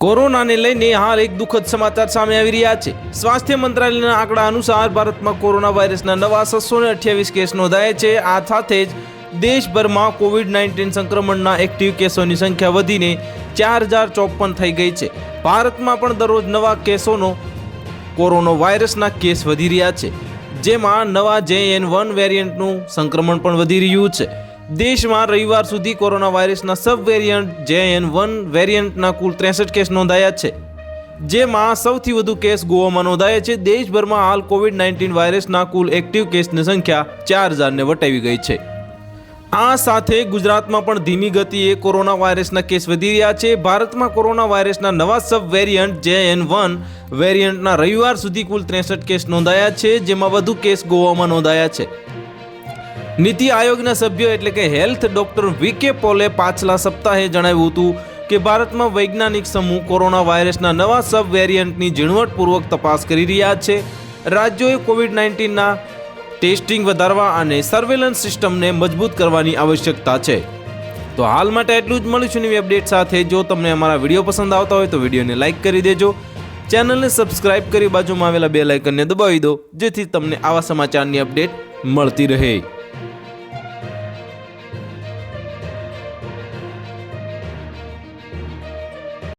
કોરોનાને લઈને હાલ એક દુઃખદ સમાચાર સામે આવી રહ્યા છે. સ્વાસ્થ્ય મંત્રાલયના આંકડા અનુસાર ભારતમાં કોરોના વાયરસના નવા છસો ને અઠ્યાવીસ કેસ નોંધાયા છે. આ સાથે જ દેશભરમાં કોવિડ નાઇન્ટીન સંક્રમણના એક્ટિવ કેસોની સંખ્યા વધીને ચાર હજાર ચોપન થઈ ગઈ છે. ભારતમાં પણ દરરોજ નવા કેસોનો કોરોના વાયરસના કેસ વધી રહ્યા છે. જેમાં નવા જે એન વન વેરિયન્ટનું સંક્રમણ પણ વધી રહ્યું છે. દેશમાં રવિવાર સુધી કોરોના વાયરસના sub variant J N one વેરિયન્ટના કુલ ત્રેસઠ કેસ નોંધાયા છે, જેમાં સૌથી વધુ કેસ ગોવામાં નોંધાયા છે. દેશભરમાં હાલ કોવિડ નાઇન્ટીન વાયરસના કુલ એક્ટિવ કેસની સંખ્યા ચાર હજારને વટાવી ગઈ છે. આ સાથે ગુજરાતમાં પણ ધીમી ગતિએ કોરોના વાયરસના કેસ વધી રહ્યા છે. ભારતમાં કોરોના વાયરસના નવા sub variant J N one વેરિયન્ટના રવિવાર સુધી કુલ ત્રેસઠ કેસ નોંધાયા છે, જેમાં વધુ કેસ ગોવામાં નોંધાયા છે. નીતિ આયોગના સભ્યો એટલે કે હેલ્થ ડોક્ટર વીકે પોલે પાછલા સપ્તાહે જણાવ્યું હતું કે ભારતમાં વૈજ્ઞાનિક સમૂહ કોરોના વાયરસના નવા સબ વેરિયન્ટની ઝીણવટપૂર્વક તપાસ કરી રહ્યા છે. રાજ્યોએ કોવિડ નાઇન્ટીનના ટેસ્ટિંગ વધારવા અને સર્વેલન્સ સિસ્ટમને મજબૂત કરવાની આવશ્યકતા છે. તો હાલ માટે એટલું જ. મળીશું નવી અપડેટ સાથે. જો તમને અમારા વીડિયો પસંદ આવતા હોય તો વિડીયોને લાઇક કરી દેજો. ચેનલને સબસ્ક્રાઇબ કરી બાજુમાં આવેલા બે લાઇકનને દબાવી દો, જેથી તમને આવા સમાચારની અપડેટ મળતી રહે.